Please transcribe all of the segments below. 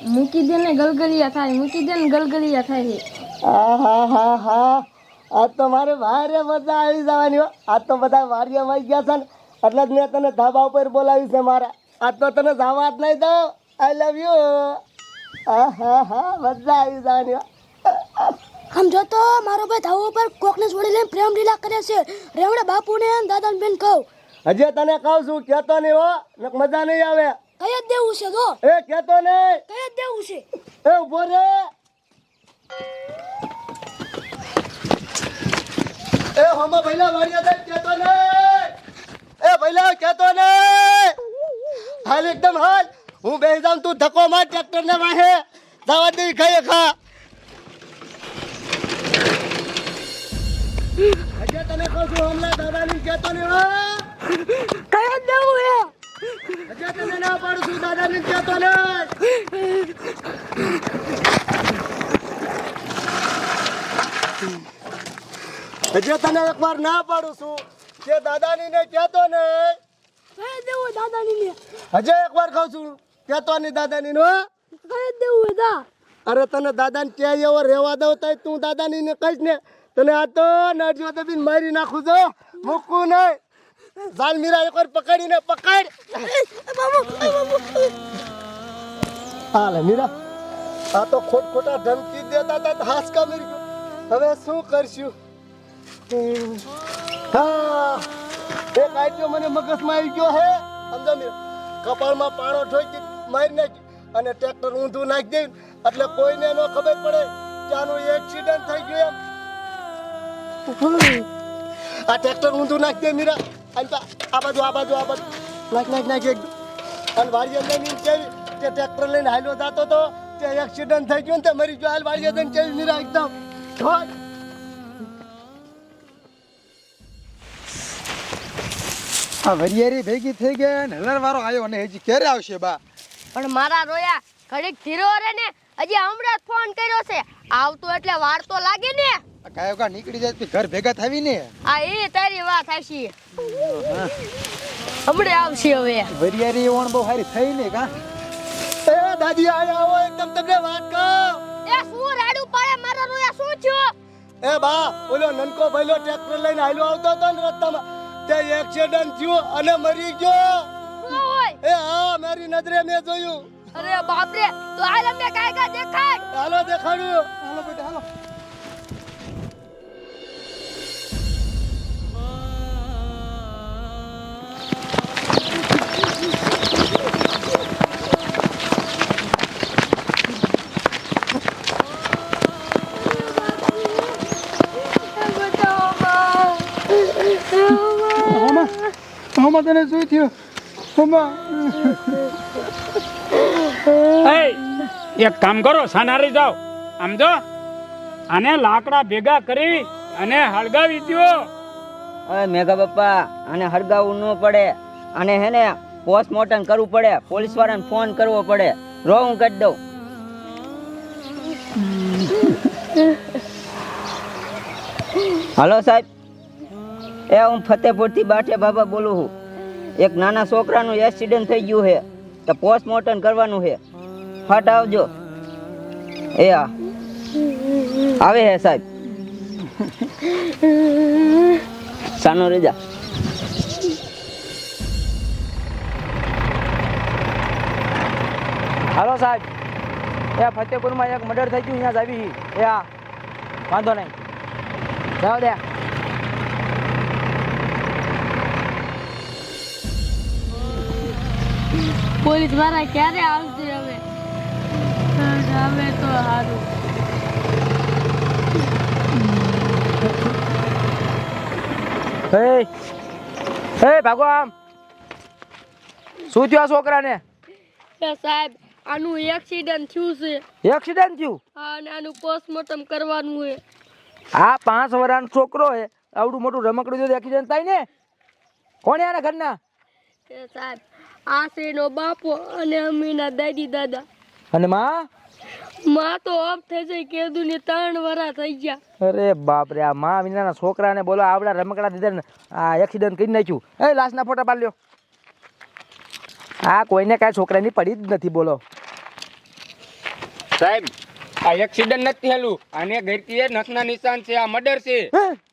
મૂકી દે ને ગલગલિયા થાય મૂકી દે ને ગલગલિયા થાય. હા હા હા હા. આજ તો મારે વારે મજા આવી જવાની હો. આજ તો બધા વાડીઓમાં ગયા છે ને. એટલે જ મેં તને ધાબા ઉપર બોલાવી છે મારા. આજ તો તને જવા જ નહીં દઉં. આઈ લવ યુ હા હા હા મજા આવી જવાની હો. સમજો તો મારો ભાઈ ધાબા ઉપર કોકને છોડી લઈને પ્રેમ લીલા કરે છે. રેવડે બાપુને દાદાને બેન કહું. હજી તને કહું છું કહેતો નહીં હો. મજા નહીં આવે. જ દેવું છે તો? એ કેતો કઈ જ દેવું છે? એ ઊભો રે. એ હમો ભઈલા વાડિયા દે કેતો ને. એ ભઈલા કેતો ને. હાલ એકદમ હાલ. હું બેસી જાઉં તું ધક્કો માર ટ્રેક્ટર ને વાહે. જવા દે ખાય ખા. હજે તને કહું છું હમણાં દાદાની કેતો હો. કઈ દેવું છે હજે તને ના પાડું છું દાદાની કહેતો નહીં હજે તને એકવાર ના પાડું છું કે દાદાની ને. કઈ જ દેવું દાદાની ને હજે એકવાર કહું છું કેતો નહીં દાદાની નો દેવું દા? અરે તને દાદાને ક્યાં એવો રહેવા દઉં તો તું દાદાની ને કહીશ ને. તને આ તો નડજો તો બી મારી નાખું છો મૂકવું નહીં. જાલ મીરા એકવાર પકડીને પકડ. હાલે મીરા. આ તો ખોટ ખોટા ધમકી દેતા હતા હાસકા મરી ગયો. હવે શું કરશું? હા. એક આઈડિયો મને મગજમાં આવી ગયો હે. સમજો મીરા. કપાળમાં પાણો ઠોકી મારી નાખી અને ટ્રેક્ટર ઊંધું નાખી દે એટલે કોઈને ન ખબર પડે કે આનું એક્સિડન્ટ થઈ ગયું એમ. આ ટ્રેક્ટર ઊંધું નાખી દે મીરા. અને તો આ બાજુ આ બાજુ આ બાજુ. નાખ નાખ નાખ એકદમ અને વાડીએ લઈને કેવી કે ટ્રેક્ટર લઈને હાલ્યો જતો તો તે એક્સિડન્ટ થઈ ગયું ને તે મરી ગયો. હાલ વાડીએ જઈને કેવી મીરા એકદમ. આ ભેગી થઈ ગઈ ને હલર વાળો આવ્યો ને હજી ક્યારે આવશે બા. પણ મારા રોયા, ઘડીક ધીરો રે ને. હજી હમણાં ફોન કર્યો છે. આવતો એટલે વાર તો લાગે ને. કાયો કા નીકળી જાય ઘર ભેગા થાવી ને. આ એ તારી વાત હશી હમણાં આવશે હવે. વરિયારી ઓણ બહુ હારી થઈ ને કા એ દાદી આયા આવો એકદમ તમને વાત કહું એ શું રાડું પડે મારા રોયા શું થયું? એ બા ઓલો નનકો ભાઈલો ટ્રેક્ટર લઈને આયલો આવતો હતો ને રસ્તામાં. તે એક્સિડન્ટ થયું અને મરી ગયો. એ હા મારી નજરે મેં જોયું. અરે બાપરે તો આ અમને કાય કા દેખાડ હાલો દેખાડ્યું હોમા તને શું થયું એક કામ કરો સનારી જાઓ. આમ જો આને લાકડા ભેગા કરી અને હળગાવી દો અરે મેઘા બાપા આને હળગાવવું ન પડે. અને હે ને પોસ્ટમોર્ટમ કરવું પડે. પોલીસ વાળાને ફોન કરવો પડે. રો હું કરી દઉં. હલો સાહેબ. એ હું ફતેપુરથી બાઠે બાબા બોલું છું. એક નાના છોકરાનું એક્સિડન્ટ થઈ ગયું છે. તો પોસ્ટમોર્ટમ કરવાનું છે. ફટ આવજો. એ આવે હે સાહેબ. સાનો રેજા. હાલો સાહેબ. એ ફતેપુરમાં એક મર્ડર થઈ ગયું, અહીંયા જ આવી એ હા વાંધો નહીં. જાઓ દે પોલીસવાળા ક્યારે આવશે હવે? હવે તો સારું હે હે ભાગો આમ. શું થયું આ છોકરાને? એ સાહેબ આનું એક્સિડન્ટ થયું છે. એક્સિડન્ટ થયું? હા, અને આનું પોસ્ટમોર્ટમ કરવાનું છે. આ પાંચ વર્ષનો છોકરો હે આવડું મોટું રમકડું જો એક્સિડન્ટ થાય ને કોણ આના ઘરના? એ સાહેબ આ છે બાપો અને અમીના દાદી દાદા. અને માં? માં તો ઓફ થઈ જાય કેદુ ને ત્રણ વરા થઈ ગયા. અરે બાપ રે આ માં વિનાના છોકરાને બોલો આવડા રમકડા દીધા ને આ એક્સિડન્ટ કરી નાખ્યું. એ લાશના ફોટા પાડ લ્યો. આ કોઈને કાંઈ છોકરાની પડી જ નથી બોલો. સાહેબ આ એક્સિડન્ટ નથી થયેલું આને ઘરથી નખના નિશાન છે આ મર્ડર છે.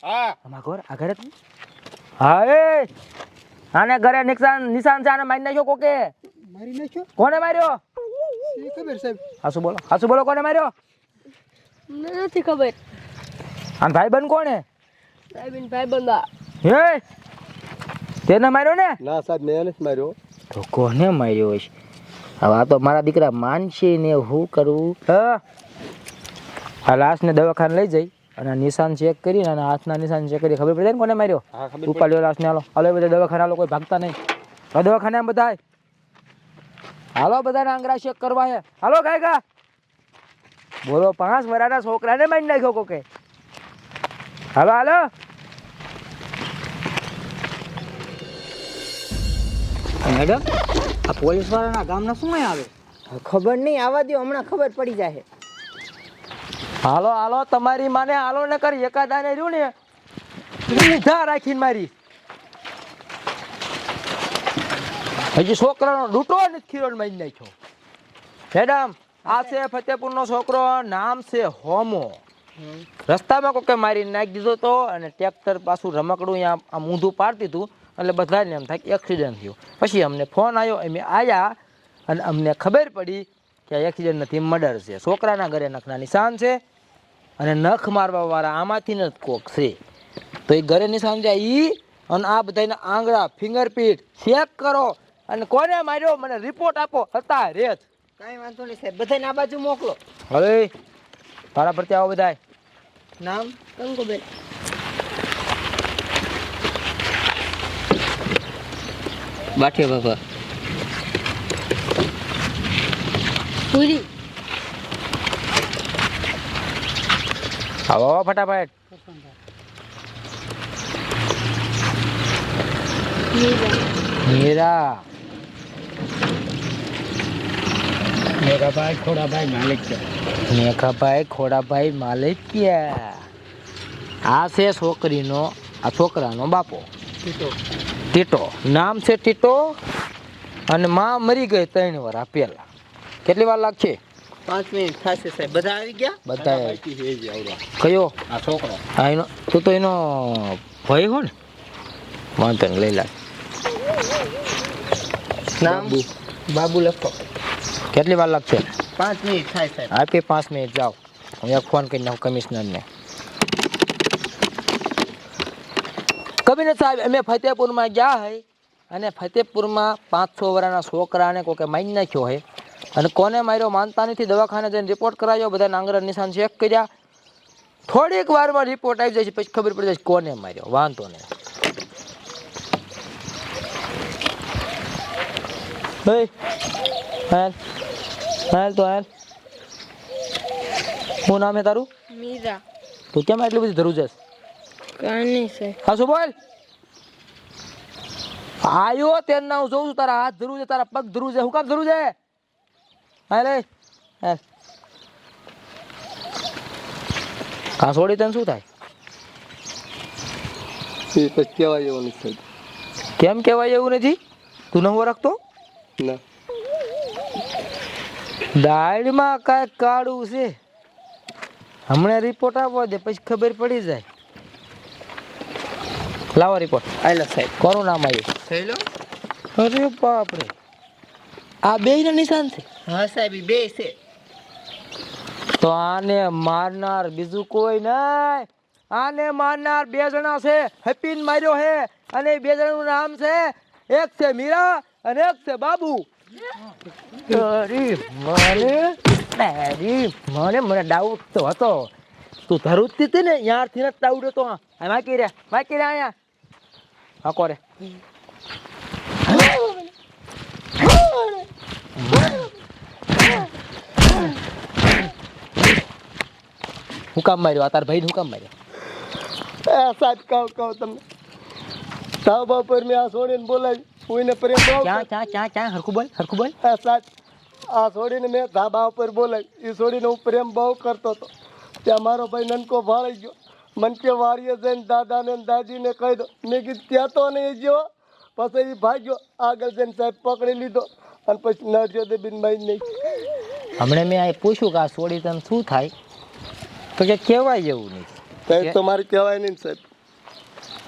હા? આમાં ઘર આ ઘરે હા એ! આને ઘરે નિશાન નિશાન છે આને મારી નાખ્યો કોકે? મારી નાખ્યો? કોને માર્યો? ખબર સાહેબ? હાસુ બોલો. હાસુ બોલો કોને માર્યો? મને નથી ખબર. આન બન કોણે? સાહેબ ભાઈ બંધા હે? તેને માર્યો ને? ના સાહેબ મેં નથી માર્યો. તો કોને માર્યો છે હવે આ તો મારા દીકરા માનશે ને હું કરું? હા. આ લાશને દવાખાને લઈ જઈ અને નિશાન ચેક કરીને અને હાથના નિશાન ચેક કરી ખબર પડે ને કોને માર્યો? હા ખબર ઉપાડ્યો લાશને હાલો. હાલો બધા દવાખાના કોઈ ભાગતા નહીં. હવે દવાખાને બધા હાલો બધાને આંગરા ચેક કરવા હે હાલો ગાય ગા. બોલો પાંચ વરાના છોકરાને મારી નાખ્યો કોકે? હાલો હાલો. મેડમ આ પોલીસ વાળાના ગામના શું આવે? ખબર નહીં આવા દો હમણાં ખબર પડી જાય હાલો હાલો, તમારી માને હાલો ને કરી, એકાદાને રહ્યું ને. લીધા રાખીને મારી. હજી છોકરાનો લૂંટો ને ખીરો મારી નાખ્યો. મેડમ, આ છે ફતેપુરનો છોકરો, નામ છે હોમો. રસ્તામાં કોકે મારી નાખી દીધો તો અને ટ્રેક્ટર પાછું રમકડું આમ ઊંધું પાડતી હતું એટલે બધાને એમ થાય કે એક્સિડન્ટ થયો. પછી અમને ફોન આવ્યો અમે આવ્યા અને અમને ખબર પડી કે એક્સિડન્ટ નથી મર્ડર છે. છોકરાના ઘરે નખના નિશાન છે અને નખ મારવાવાળા આમાંથી જ કોક છે. તો એ ઘરે નિશાન છે એ અને આ બધાના આંગળા ફિંગરપ્રિન્ટ ચેક કરો અને કોને માર્યો? મને રિપોર્ટ આપો. હતા રેત. કાંઈ વાંધો નહીં સાહેબ. બધાને આ બાજુ મોકલો. હવે તારા પરથી આવો બધાય. નામ? કંકુબેન બાઠિયા બાબા પૂરી આવો ફટાફટ. મીરા. મેઘાભાઈ ખોડાભાઈ માલિક છે. મેઘાભાઈ ખોડાભાઈ માલિકિયા આ છે છોકરીનો આ છોકરાનો બાપો. ટીટો. નામ છે ટીટો. અને માં મરી ગઈ ત્રણ વાર પેલા કેટલી વાર લાગશે? પાંચ મિનિટ થશે સાહેબ. બધા આવી ગયા? બધા કયો? આ છોકરો. હા એનો તું તો એનો ભય હો ને વાંધો લઈ લા. નામ? બાબુ. લખો. કેટલી વાર લાગશે? પાંચ મિનિટ થાય સાહેબ. આપી પાંચ મિનિટ જાઓ. હું એક ફોન કરી નાખું કમિશનરને. કમિશનર સાહેબ અમે ફતેપુરમાં ગયા હૈ અને ફતેપુરમાં પાંચસો વર્ષના છોકરાને કોકે મારી નાખ્યો હોય અને કોને માર્યો માનતા નથી દવાખાને જઈને રિપોર્ટ કરાવ્યો બધા નાંગરા નિશાન ચેક કર્યા. થોડીક વારમાં રિપોર્ટ આવી જાય છે પછી ખબર પડી જાય છે કોને માર્યો વાંધો નહીં. હાલ હાલ તો હાલ શું નામ હે તારું? મીરા. તું કેમ એટલી બધી ધરું જશ નહીં હા શું બોલ? આયો તેના હું જોઉં છું તારા હાથ ધરું છે તારા પગ ધરું છે હું કામ ધરું છે? હા લે. હાલ આ છોડી તને શું થાય? એ પછી કહેવાય એવું નથી સાહેબ કેમ કહેવાય એવું નથી? તું નવો રાખતો? ના. દાળમાં કાંઈક કાળું છે. હમણાં રિપોર્ટ આપો દે પછી ખબર પડી જાય. લાવો રિપોર્ટ આયલા સાહેબ. કોનું નામ આવ્યું? થયેલો? લો અરે બાપરે. આ બે નિશાન છે. હા સાહેબ બે તો આને મારનાર બીજું કોઈ નહીં. આને મારનાર બે જણા છે, હેપીન માર્યો છે અને બે જણાનું નામ છે, એક છે મીરા અને એક છે બાબુ. અરે મને અરે મને મને ડાઉટ તો હતો. તું ધરુજતી હતી ને, યારથી ને ડાઉટ હતો. આ વાંકી રે વાંકી રે અહીંયા હું કામ માર્યો? આ તાર ભાઈ હું કામ માર્યો? એ સાહેબ કહું કહું તમને. ધાબા પર મેં આ છોડીને બોલાવી. કોઈને પ્રેમ ચા ચા ચા ક્યાં હરખું બોલ હરખું બોલ. એ સાહેબ આ છોડીને મેં ધાબા ઉપર બોલાવી. એ છોડીને હું પ્રેમ બહુ કરતો હતો. ત્યાં મારો ભાઈ નનકો ભાળી ગયો. મન કે વાળીએ જઈને દાદાને દાદીને કહી દો. મેં કીધું ત્યાં તો નહીં જેવો પછી એ ભાગ્યો. આગળ જઈને સાહેબ પકડી લીધો. અને પછી નરજો દેબીન ભાઈ નહીં. હમણાં મેં પૂછ્યું કે આ સોડી તને શું થાય? તો કે કહેવાય જેવું નહીં. સાહેબ તો મારે કહેવાય નહીં સાહેબ.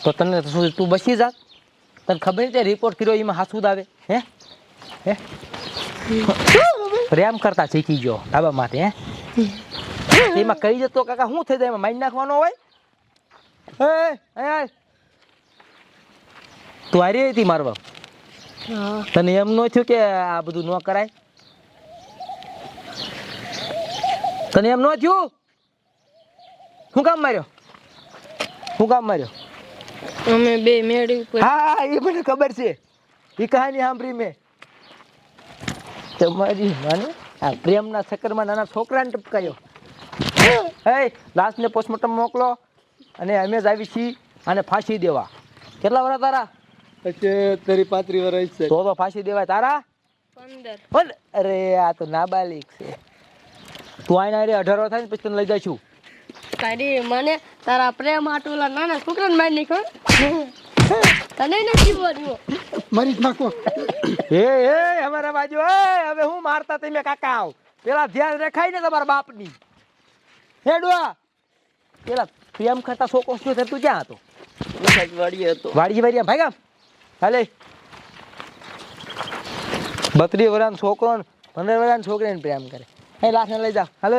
તો તને તો શું તું બસી જા. તને ખબર નહીં રિપોર્ટ કર્યો એમાં હાસુદ આવે? હે? હે? પ્રેમ કરતા શીખી ગયો ધાબા માટે હે? એમાં કહી જતો કાકા શું થઈ જાય એમાં? માઇન્ડ નાખવાનો હોય? હે. તું હારી હતી મારવા? તને એમ ન થયું કે આ બધું ન કરાય? તને એમ ન થયું? શું કામ માર્યો? હું કામ માર્યો? અમે બે મેળી હા એ મને ખબર છે. એ કહાની સાંભળી મેં. તમારી માને આ પ્રેમના ચક્કરમાં નાના છોકરાને ટપકાયો. હે લાસ્ટને પોસ્ટમોર્ટમ મોકલો અને અમે જ આવી છીએ અને ફાંસી દેવા. કેટલા વર્ષ તારા? પછી તરી પાંત્રી વર્ષ છે. તો તો ફાંસી દેવાય તારા? પંદર. અરે આ તો નાબાલિક છે. તું આઈને અરે અઢાર વર્ષ થાય ને પછી તને લઈ જઈશું. તારી મને તારા પ્રેમ હાટુ ઓલા નાના છોકરાને મારી નાખ્યો તને નથી બોલ્યો મરી નાખો. એ એ અમારા બાજુ એ હવે હું મારતા તમે કાકા આવ. પેલા ધ્યાન રખાય ને તમારા બાપની. હે ડોઆ. પેલા પ્રેમ કરતા છોકરો શું થયું? તું ક્યાં હતો? વાડી હતો વાડી વાડી ભાઈ હાલે. બત્રી વરાન છોકરો ને પંદર વરાન છોકરીને પ્રેમ કરે. એ લાખને લઈ જા. હાલો.